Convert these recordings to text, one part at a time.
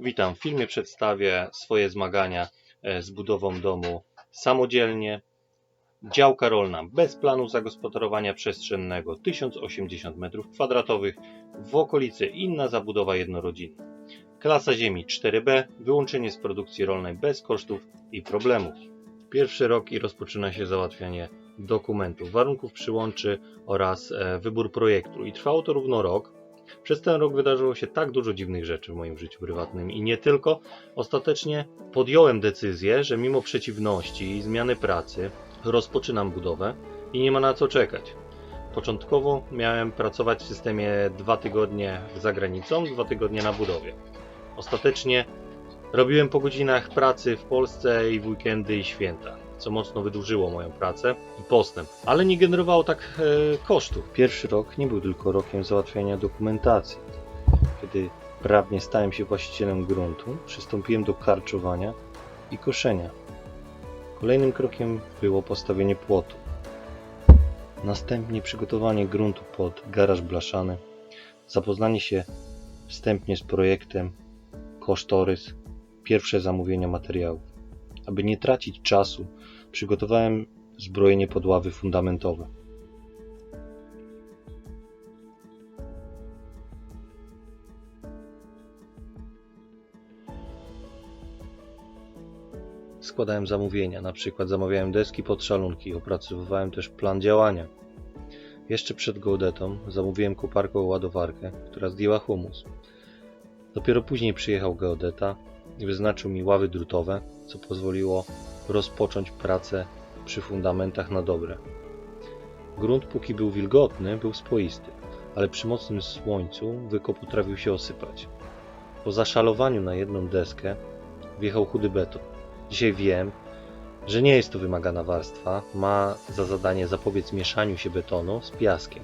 Witam. W filmie przedstawię swoje zmagania e, z budową domu samodzielnie. Działka rolna bez planu zagospodarowania przestrzennego 1080 m2 w okolicy inna zabudowa jednorodzinna. Klasa ziemi 4B, wyłączenie z produkcji rolnej bez kosztów i problemów. Pierwszy rok i rozpoczyna się załatwianie dokumentów, warunków przyłączy oraz e, wybór projektu i trwało to równo rok. Przez ten rok wydarzyło się tak dużo dziwnych rzeczy w moim życiu prywatnym i nie tylko. Ostatecznie podjąłem decyzję, że mimo przeciwności i zmiany pracy rozpoczynam budowę i nie ma na co czekać. Początkowo miałem pracować w systemie dwa tygodnie za granicą, dwa tygodnie na budowie. Ostatecznie robiłem po godzinach pracy w Polsce i w weekendy i święta, co mocno wydłużyło moją pracę i postęp, ale nie generowało tak e, kosztów. Pierwszy rok nie był tylko rokiem załatwiania dokumentacji. Kiedy prawnie stałem się właścicielem gruntu, przystąpiłem do karczowania i koszenia. Kolejnym krokiem było postawienie płotu. Następnie przygotowanie gruntu pod garaż blaszany, zapoznanie się wstępnie z projektem, kosztorys, pierwsze zamówienia materiałów. Aby nie tracić czasu, przygotowałem zbrojenie pod ławy fundamentowe. Składałem zamówienia, na przykład zamawiałem deski pod szalunki, opracowywałem też plan działania. Jeszcze przed geodetą zamówiłem koparką ładowarkę, która zdjęła humus. Dopiero później przyjechał geodeta i wyznaczył mi ławy drutowe, co pozwoliło rozpocząć pracę przy fundamentach na dobre. Grunt, póki był wilgotny, był spoisty, ale przy mocnym słońcu wykop potrafił się osypać. Po zaszalowaniu na jedną deskę wjechał chudy beton. Dzisiaj wiem, że nie jest to wymagana warstwa, ma za zadanie zapobiec mieszaniu się betonu z piaskiem.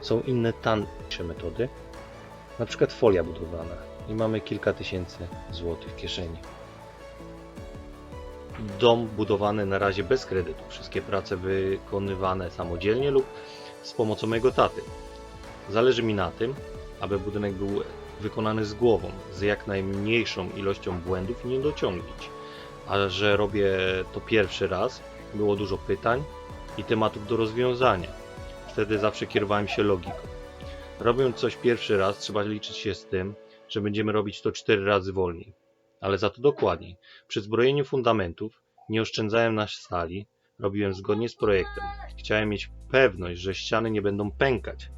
Są inne tańsze metody, na przykład folia budowlana i mamy kilka tysięcy złotych w kieszeni. Dom budowany na razie bez kredytu. Wszystkie prace wykonywane samodzielnie lub z pomocą mojego taty. Zależy mi na tym, aby budynek był wykonany z głową, z jak najmniejszą ilością błędów i niedociągnięć. A że robię to pierwszy raz, było dużo pytań i tematów do rozwiązania. Wtedy zawsze kierowałem się logiką. Robiąc coś pierwszy raz, trzeba liczyć się z tym, że będziemy robić to cztery razy wolniej, ale za to dokładniej. Przy zbrojeniu fundamentów nie oszczędzałem na sali, robiłem zgodnie z projektem. Chciałem mieć pewność, że ściany nie będą pękać.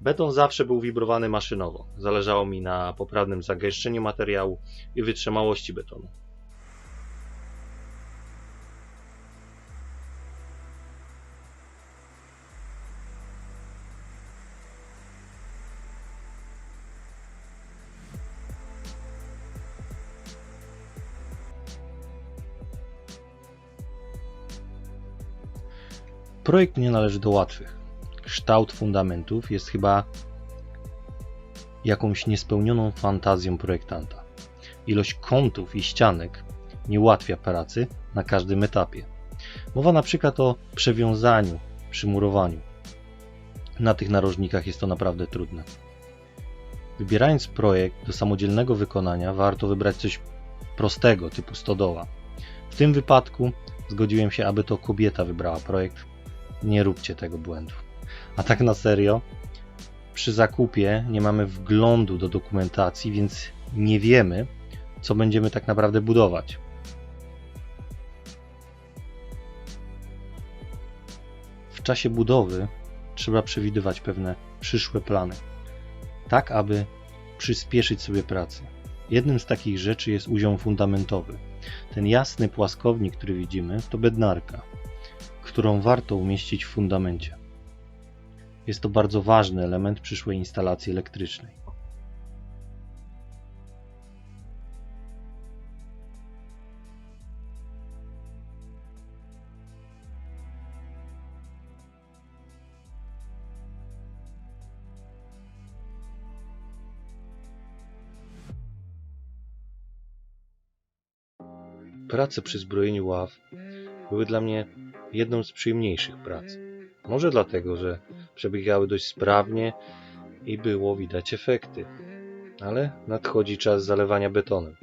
Beton zawsze był wibrowany maszynowo. Zależało mi na poprawnym zagęszczeniu materiału i wytrzymałości betonu. Projekt nie należy do łatwych. Kształt fundamentów jest chyba jakąś niespełnioną fantazją projektanta. Ilość kątów i ścianek nie ułatwia pracy na każdym etapie. Mowa na przykład o przewiązaniu przy murowaniu. Na tych narożnikach jest to naprawdę trudne. Wybierając projekt do samodzielnego wykonania, warto wybrać coś prostego, typu stodoła. W tym wypadku zgodziłem się, aby to kobieta wybrała projekt. Nie róbcie tego błędu. A tak na serio, przy zakupie nie mamy wglądu do dokumentacji, więc nie wiemy, co będziemy tak naprawdę budować. W czasie budowy trzeba przewidywać pewne przyszłe plany, tak aby przyspieszyć sobie pracę. Jednym z takich rzeczy jest uziom fundamentowy. Ten jasny płaskownik, który widzimy, to bednarka, którą warto umieścić w fundamencie. Jest to bardzo ważny element przyszłej instalacji elektrycznej. Prace przy zbrojeniu ław były dla mnie jedną z przyjemniejszych prac. Może dlatego, że przebiegały dość sprawnie i było widać efekty. ale nadchodzi czas zalewania betonem.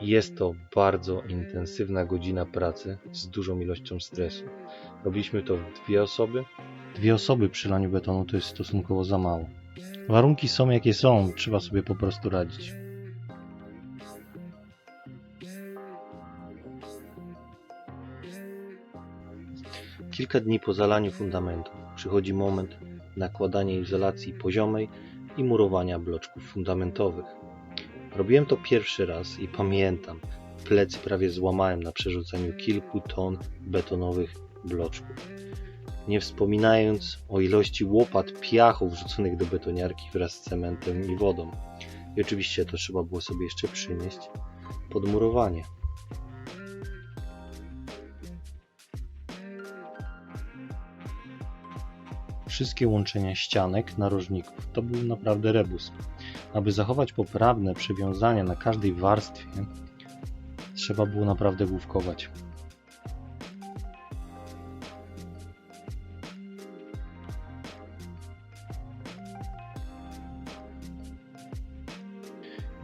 Jest to bardzo intensywna godzina pracy z dużą ilością stresu. Robiliśmy to w dwie osoby. Dwie osoby przy laniu betonu to jest stosunkowo za mało. Warunki są jakie są, trzeba sobie po prostu radzić. Kilka dni po zalaniu fundamentu przychodzi moment nakładania izolacji poziomej i murowania bloczków fundamentowych. Robiłem to pierwszy raz i pamiętam, plecy prawie złamałem na przerzuceniu kilku ton betonowych bloczków. Nie wspominając o ilości łopat piachu wrzuconych do betoniarki wraz z cementem i wodą. I oczywiście to trzeba było sobie jeszcze przynieść pod murowanie. Wszystkie łączenia ścianek, narożników to był naprawdę rebus. Aby zachować poprawne przywiązania na każdej warstwie, trzeba było naprawdę główkować.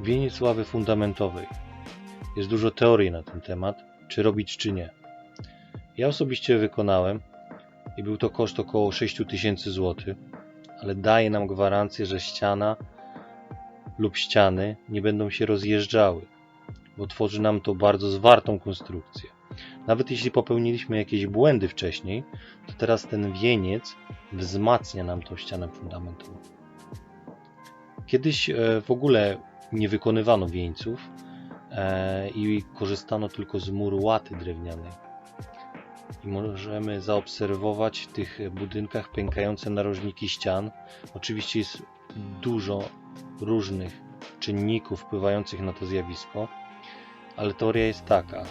Wieniec ławy fundamentowej. Jest dużo teorii na ten temat, czy robić, czy nie. Ja osobiście wykonałem i był to koszt około 6000 zł, ale daje nam gwarancję, że ściana lub ściany nie będą się rozjeżdżały, bo tworzy nam to bardzo zwartą konstrukcję. Nawet jeśli popełniliśmy jakieś błędy wcześniej, to teraz ten wieniec wzmacnia nam tą ścianę fundamentową. Kiedyś e, w ogóle nie wykonywano wieńców e, i korzystano tylko z muru łaty drewnianej. I możemy zaobserwować w tych budynkach pękające narożniki ścian. Oczywiście jest dużo różnych czynników wpływających na to zjawisko, ale teoria jest taka.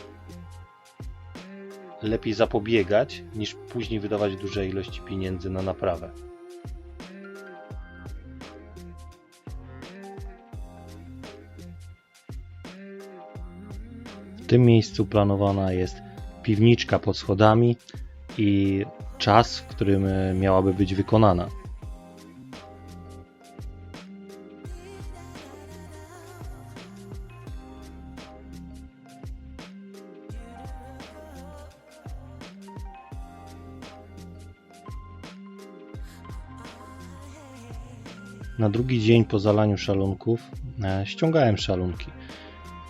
Lepiej zapobiegać, niż później wydawać duże ilości pieniędzy na naprawę. W tym miejscu planowana jest piwniczka pod schodami i czas, w którym e, miałaby być wykonana. Na drugi dzień po zalaniu szalunków e, ściągałem szalunki.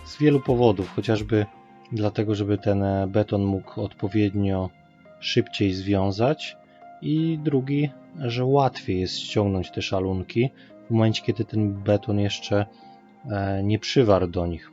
Z wielu powodów, chociażby dlatego, żeby ten e, beton mógł odpowiednio szybciej związać i drugi, że łatwiej jest ściągnąć te szalunki w momencie, kiedy ten beton jeszcze e, nie przywarł do nich.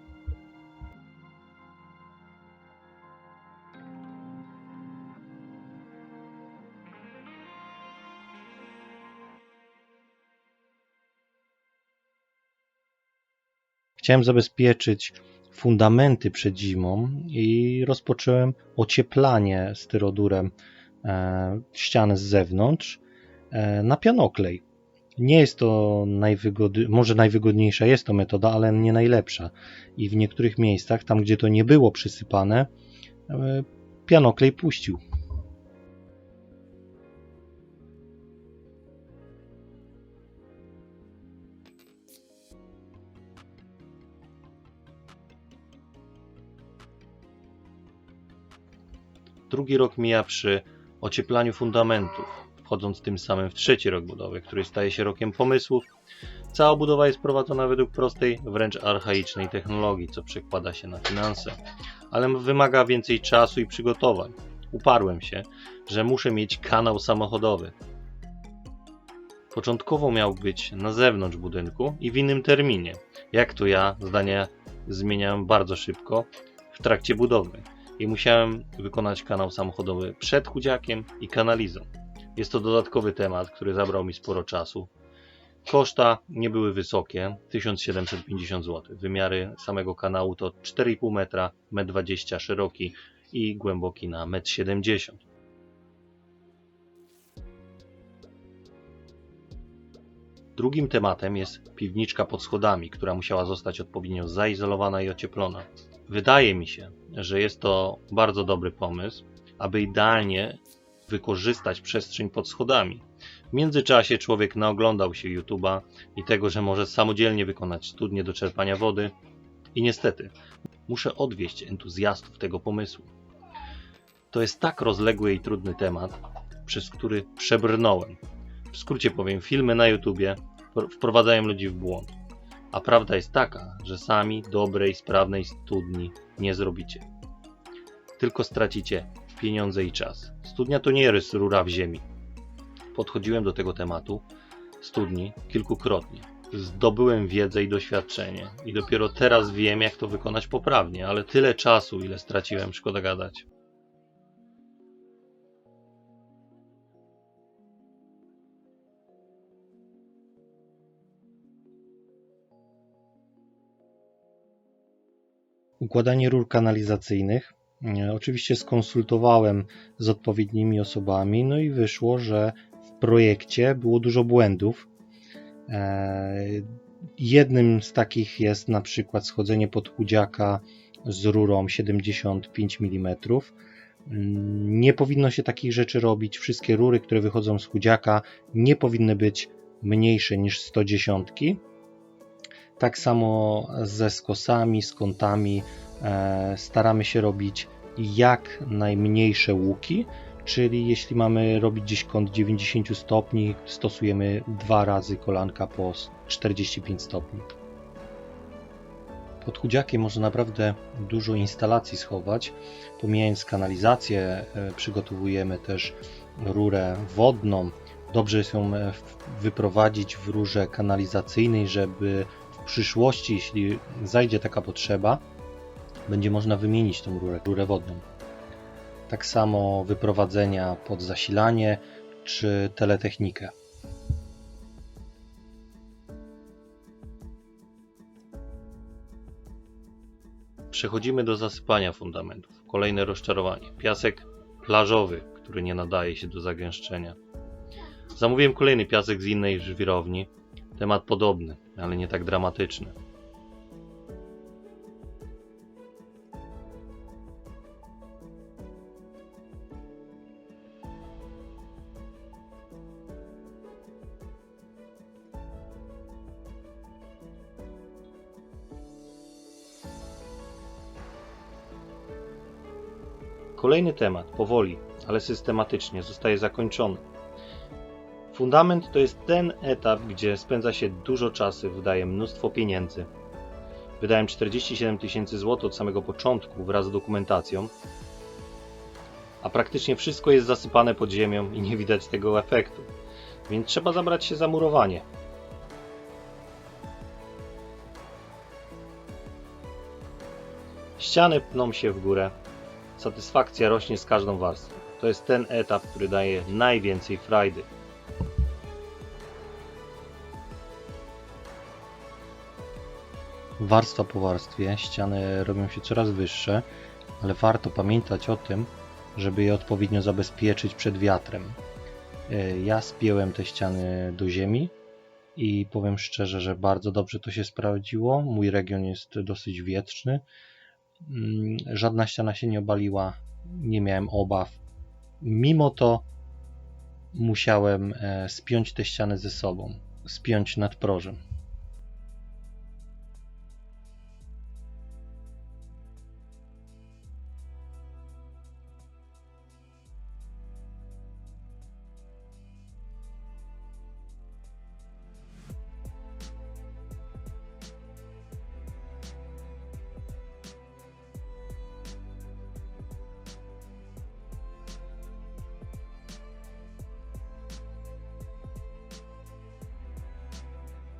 Chciałem zabezpieczyć fundamenty przed zimą i rozpocząłem ocieplanie styrodurem e, ścian z zewnątrz e, na pianoklej. Nie jest to może najwygodniejsza jest to metoda, ale nie najlepsza. I w niektórych miejscach, tam gdzie to nie było przysypane, e, pianoklej puścił. Drugi rok mija przy ocieplaniu fundamentów, wchodząc tym samym w trzeci rok budowy, który staje się rokiem pomysłów. Cała budowa jest prowadzona według prostej, wręcz archaicznej technologii, co przekłada się na finanse, ale wymaga więcej czasu i przygotowań. Uparłem się, że muszę mieć kanał samochodowy. Początkowo miał być na zewnątrz budynku i w innym terminie. Jak to ja, zdania zmieniałem bardzo szybko w trakcie budowy i musiałem wykonać kanał samochodowy przed chudziakiem i kanalizą. Jest to dodatkowy temat, który zabrał mi sporo czasu. Koszta nie były wysokie, 1750 zł. Wymiary samego kanału to 4,5 metra, 1,20 m szeroki i głęboki na 1,70 m. Drugim tematem jest piwniczka pod schodami, która musiała zostać odpowiednio zaizolowana i ocieplona. Wydaje mi się, że jest to bardzo dobry pomysł, aby idealnie wykorzystać przestrzeń pod schodami. W międzyczasie człowiek naoglądał się YouTube'a i tego, że może samodzielnie wykonać studnie do czerpania wody i niestety muszę odwieść entuzjastów tego pomysłu. To jest tak rozległy i trudny temat, przez który przebrnąłem. W skrócie powiem, filmy na YouTubie wpro- wprowadzają ludzi w błąd. A prawda jest taka, że sami dobrej, sprawnej studni nie zrobicie. Tylko stracicie pieniądze i czas. Studnia to nie jest rura w ziemi. Podchodziłem do tego tematu studni kilkukrotnie. Zdobyłem wiedzę i doświadczenie i dopiero teraz wiem, jak to wykonać poprawnie, ale tyle czasu, ile straciłem, szkoda gadać. Układanie rur kanalizacyjnych. E, Oczywiście skonsultowałem z odpowiednimi osobami, no i wyszło, że w projekcie było dużo błędów. E, Jednym z takich jest na przykład schodzenie pod chudziaka z rurą 75 mm. Mm, Nie powinno się takich rzeczy robić. Wszystkie rury, które wychodzą z chudziaka, nie powinny być mniejsze niż 110. Tak samo ze skosami, z kątami. E, staramy się robić jak najmniejsze łuki, czyli jeśli mamy robić gdzieś kąt 90 stopni, stosujemy dwa razy kolanka po 45 stopni. Pod chudziakiem można naprawdę dużo instalacji schować. Pomijając kanalizację, e, przygotowujemy też rurę wodną. Dobrze jest ją e, wyprowadzić w rurze kanalizacyjnej, żeby przyszłości, jeśli zajdzie taka potrzeba, będzie można wymienić tą rurę, rurę wodną. Tak samo wyprowadzenia pod zasilanie czy teletechnikę. Przechodzimy do zasypania fundamentów. Kolejne rozczarowanie. Piasek plażowy, który nie nadaje się do zagęszczenia. Zamówiłem kolejny piasek z innej żwirowni. Temat podobny, ale nie tak dramatyczny. Kolejny temat, powoli, ale systematycznie, zostaje zakończony. Fundament to jest ten etap, gdzie spędza się dużo czasu, wydaje mnóstwo pieniędzy. Wydałem 47 tysięcy złotych od samego początku wraz z dokumentacją, a praktycznie wszystko jest zasypane pod ziemią i nie widać tego efektu. Więc trzeba zabrać się za murowanie. Ściany pną się w górę, Satysfakcja rośnie z każdą warstwą. To jest ten etap, który daje najwięcej frajdy. Warstwa po warstwie, ściany robią się coraz wyższe, ale warto pamiętać o tym, żeby je odpowiednio zabezpieczyć przed wiatrem. E, Ja spięłem te ściany do ziemi i powiem szczerze, że bardzo dobrze to się sprawdziło. Mój region jest dosyć wietrzny. Mm, Żadna ściana się nie obaliła, nie miałem obaw. Mimo to musiałem e, spiąć te ściany ze sobą, spiąć nadprożem.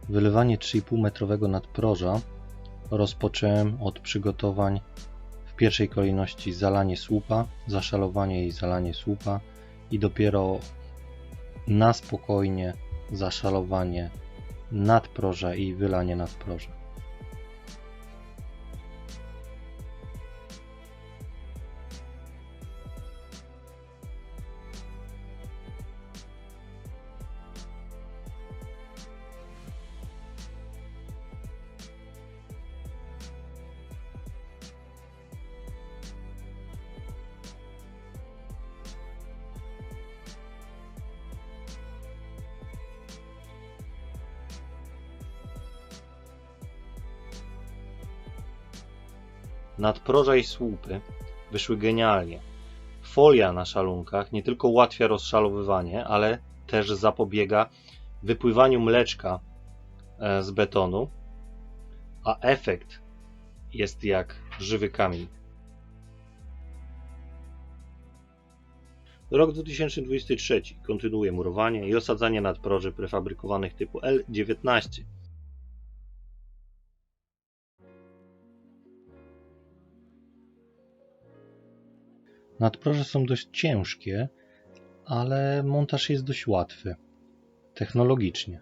Wylewanie 3,5 metrowego nadproża rozpocząłem od przygotowań w pierwszej kolejności zalanie słupa, zaszalowanie i zalanie słupa i dopiero na spokojnie zaszalowanie nadproża i wylanie nadproża. Nadproża i słupy wyszły genialnie. Folia na szalunkach nie tylko ułatwia rozszalowywanie, ale też zapobiega wypływaniu mleczka e, z betonu, a efekt jest jak żywy kamień. Rok 2023 kontynuuje murowanie i osadzanie nadproży prefabrykowanych typu L19. Nadproże są dość ciężkie, ale montaż jest dość łatwy. Technologicznie.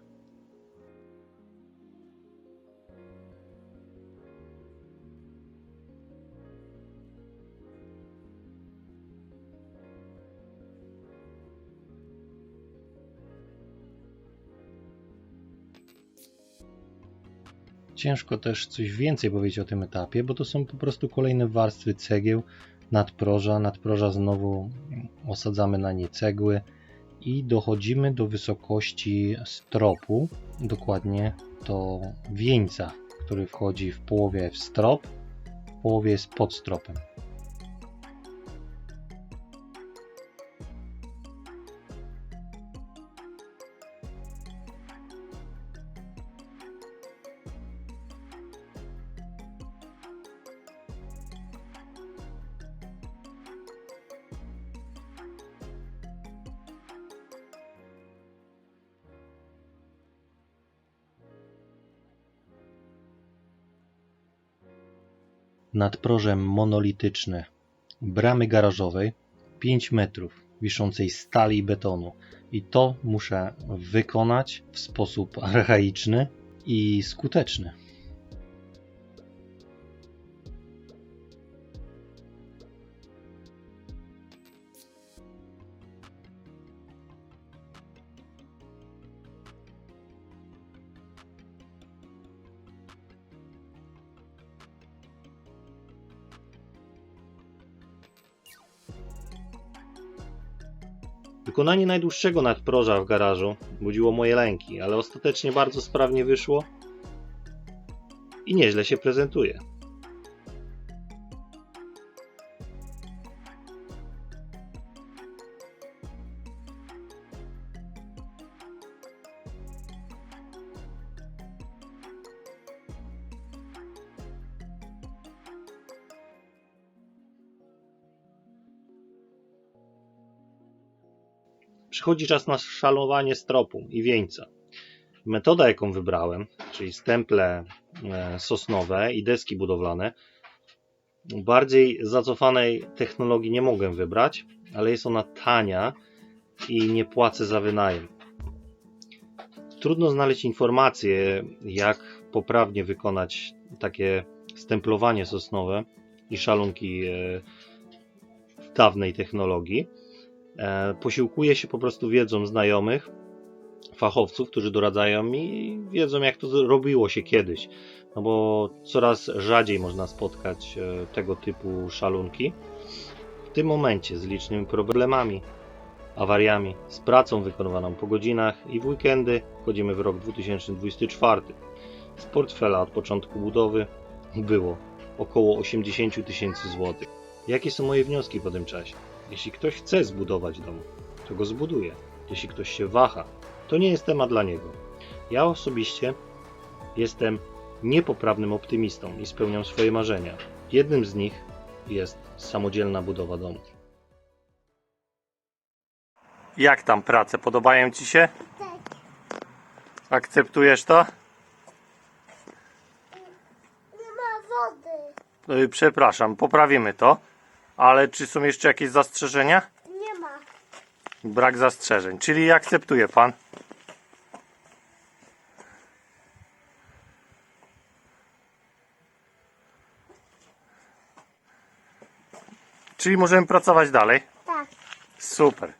Ciężko też coś więcej powiedzieć o tym etapie, bo to są po prostu kolejne warstwy cegieł, nadproża, nadproża znowu osadzamy na nie cegły i dochodzimy do wysokości stropu, dokładnie do wieńca, który wchodzi w połowie w strop, w połowie jest pod stropem. Nadproże monolityczne bramy garażowej 5 metrów wiszącej stali i betonu. I to muszę wykonać w sposób archaiczny i skuteczny. Wykonanie najdłuższego nadproża w garażu budziło moje lęki, ale ostatecznie bardzo sprawnie wyszło i nieźle się prezentuje. Przychodzi czas na szalowanie stropu i wieńca. Metoda, jaką wybrałem, czyli stemple e, sosnowe i deski budowlane, bardziej zacofanej technologii nie mogę wybrać, ale jest ona tania i nie płacę za wynajem. Trudno znaleźć informacje, jak poprawnie wykonać takie stemplowanie sosnowe i szalunki e, dawnej technologii. E, Posiłkuję się po prostu wiedzą znajomych, fachowców, którzy doradzają mi i wiedzą, jak to robiło się kiedyś. No bo coraz rzadziej można spotkać e, tego typu szalunki. W tym momencie z licznymi problemami, awariami, z pracą wykonywaną po godzinach i w weekendy wchodzimy w rok 2024. Z portfela od początku budowy było około 80 tysięcy złotych. Jakie są moje wnioski po tym czasie? Jeśli ktoś chce zbudować dom, to go zbuduje. Jeśli ktoś się waha, to nie jest temat dla niego. Ja osobiście jestem niepoprawnym optymistą i spełniam swoje marzenia. Jednym z nich jest samodzielna budowa domu. Jak tam prace? Podobają Ci się? Tak, Akceptujesz to? nie ma wody. Yy, Przepraszam, poprawimy to. Ale czy są jeszcze jakieś zastrzeżenia? Nie ma. Brak zastrzeżeń, czyli akceptuje Pan. Czyli możemy pracować dalej. Tak. Super.